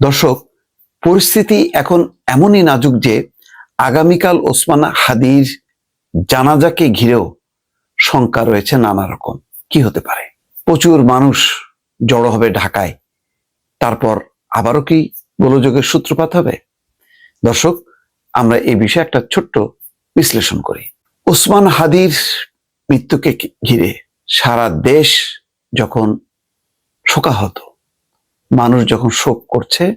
দর্শক, পরিস্থিতি এখন এমনই নাজুক যে আগামীকাল ওসমান হাদির জানাজাকে ঘিরেও শঙ্কা রয়েছে নানা রকম। কি হতে পারে? প্রচুর মানুষ জড়ো হবে ঢাকায়। তারপর আবারও কি গোলযোগের সূত্রপাত হবে? দর্শক, আমরা এই বিষয়ে একটা ছোট্ট বিশ্লেষণ করি। ওসমান হাদির মৃত্যুকে ঘিরে সারা দেশ যখন শোকাহত মানুষ যখন শোক করছে,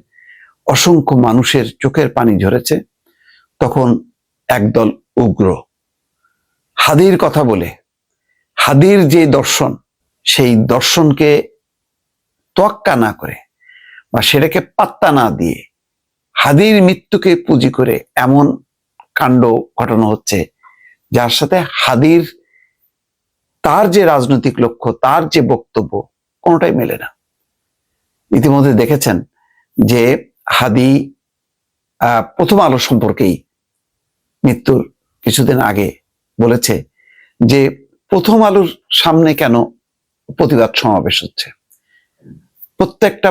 অসংখ্য মানুষের চোখের পানি ঝরেছে, তখন একদল উগ্র। হাদির কথা বলে, হাদির যে দর্শন, সেই দর্শনকে তোয়াক্কা না করে বা সেটাকে পাত্তা না দিয়ে হাদির মৃত্যুকে পুঁজি করে এমন কাণ্ড ঘটানো হচ্ছে, যার সাথে হাদির তার যে রাজনৈতিক লক্ষ্য, তার যে বক্তব্য, কোনোটাই মেলে না। ইতিমধ্যে দেখেছেন যে হাদি প্রথম আলো সম্পর্কেই মৃত্যুর কিছুদিন আগে বলেছে যে প্রথম আলোর সামনে কেন প্রতিবাদ সমাবেশ হচ্ছে। প্রত্যেকটা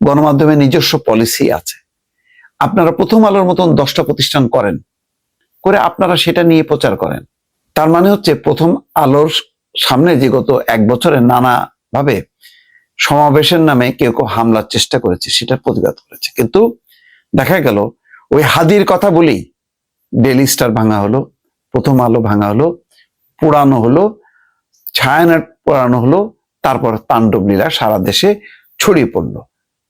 গণমাধ্যমে নিজস্ব পলিসি আছে। আপনারা প্রথম আলোর মতন দশটা প্রতিষ্ঠান করেন, করে আপনারা সেটা নিয়ে প্রচার করেন। তার মানে হচ্ছে প্রথম আলোর সামনে যে গত এক বছরে নানা ভাবে সমাবেশের নামে কেউ কেউ হামলার চেষ্টা করেছে, সেটার প্রতিবাদ করেছে। কিন্তু দেখা গেল, ওই হাদির কথা বলেই ডেলি স্টার ভাঙা হলো, প্রথম আলো ভাঙা হলো পোড়ানো হলো, ছায়ানট পোড়ানো হলো, তারপর তাণ্ডব লীলা সারা দেশে ছড়িয়ে পড়ল।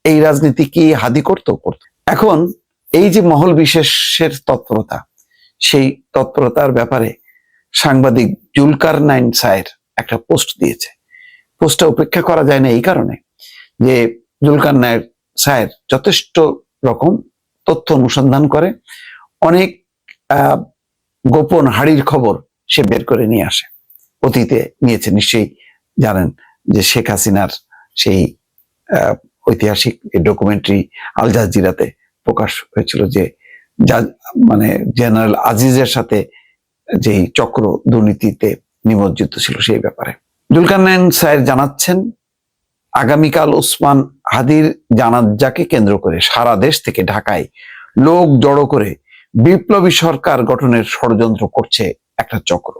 এই রাজনীতি কি হাদি করতো? করতো। এখন এই যে মহল বিশেষের তৎপরতা, সেই তৎপরতার ব্যাপারে সাংবাদিক জুলকার নাইন সায়ের একটা পোস্ট দিয়েছে। পোস্টটা উপেক্ষা করা যায় না এই কারণে যে জুলকার নায়ের সায়ের যথেষ্ট রকম তথ্য অনুসন্ধান করে, অনেক গোপন হাড়ির খবর সে বের করে নিয়ে আসে, অতীতে নিয়েছে, নিশ্চয়ই জানেন যে শেখ হাসিনার সেই ঐতিহাসিক ডকুমেন্টারি আল জাজিরাতে প্রকাশ হয়েছিল যে মানে জেনারেল আজিজের সাথে যেই চক্র দুর্নীতিতে নিমজ্জিত ছিল সেই ব্যাপারে। জুলকারনাইন সাহেব জানাচ্ছেন, আগামীকাল ওসমান হাদির জানাজাকে কেন্দ্র করে সারা দেশ থেকে ঢাকায় লোক জড়ো করে বিপ্লবী সরকার গঠনের ষড়যন্ত্র করছে একটা চক্র।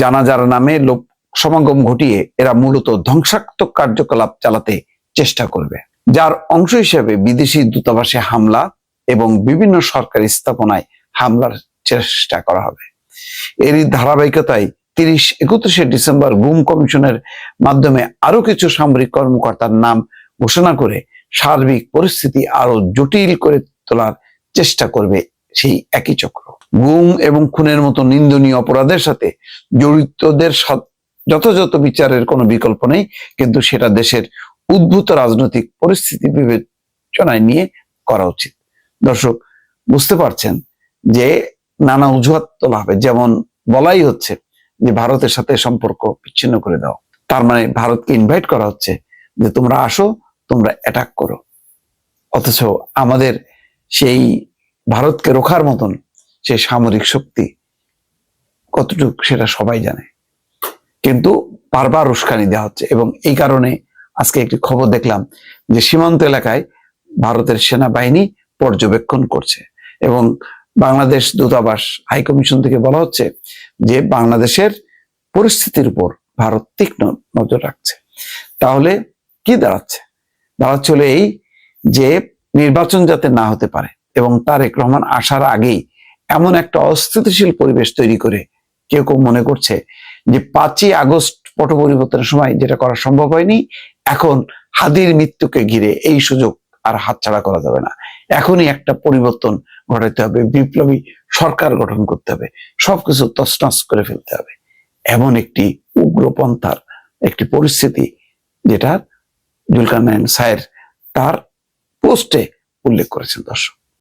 জানাজার নামে লোক সমাগম ঘটিয়ে এরা মূলত ধ্বংসাত্মক কার্যকলাপ চালাতে চেষ্টা করবে। যার অংশ হিসেবে বিদেশি দূতাবাসে হামলা এবং বিভিন্ন সরকারি স্থাপনায় হামলার চেষ্টা করা হবে। এরই ধারাবাহিকতায় তিরিশ, একত্রিশে ডিসেম্বর গুম কমিশনের মাধ্যমে আরও কিছু সামরিক কর্মকর্তার নাম ঘোষণা করে সার্বিক পরিস্থিতি আরও জটিল করে তোলার চেষ্টা করবে সেই একই চক্র। গুম এবং খুনের মতো নিন্দনীয় অপরাধের সাথে জড়িতদের যথাযথ বিচারের কোনো বিকল্প নেই, কিন্তু সেটা দেশের উদ্ভূত রাজনৈতিক পরিস্থিতি বিবেচনায় নিয়ে করা উচিত। দর্শক, বুঝতে পারছেন যে নানা অজুহাত তোলা হবে। যেমন বলাই হচ্ছে যে ভারতের সাথে সম্পর্ক বিচ্ছিন্ন করে দাও। তার মানে ভারতকে ইনভাইট করা হচ্ছে যে তোমরা আসো, তোমরা অ্যাটাক করো। অথচ আমাদের সেই ভারতকে রোখার মতন সেই সামরিক শক্তি কতটুকু সেটা সবাই জানে। কিন্তু বারবার উস্কানি দেওয়া হচ্ছে এবং এই কারণে আজকে একটি খবর দেখলাম যে সীমান্ত এলাকায় ভারতের সেনাবাহিনী পর্যবেক্ষণ করছে এবং বাংলাদেশ দূতাবাস হাই কমিশন থেকে বলা হচ্ছে যে বাংলাদেশের পরিস্থিতির উপর ভারত তীক্ষ্ণ নজর রাখছে। তাহলে কি দাঁড়াচ্ছে? দাঁড়াচ্ছে হলো এই যে নির্বাচন যাতে না হতে পারে এবং তারেক রহমান আসার আগেই এমন একটা অস্থিতিশীল পরিবেশ তৈরি করে কেউ কেউ মনে করছে যে পাঁচই আগস্ট পট পরিবর্তনের সময় যেটা করা সম্ভব হয়নি, এখন হাদির মৃত্যুকে ঘিরে এই সুযোগ আর হাতছাড়া করা যাবে না। এখনই একটা পরিবর্তন ঘটাতে হবে, বিপ্লবী সরকার গঠন করতে হবে, সবকিছু তছনছ করে ফেলতে হবে। এমন একটি উগ্রপন্থার একটি পরিস্থিতি যেটা জুলকার নাইন সায়ের তার পোস্টে উল্লেখ করেছেন দর্শক।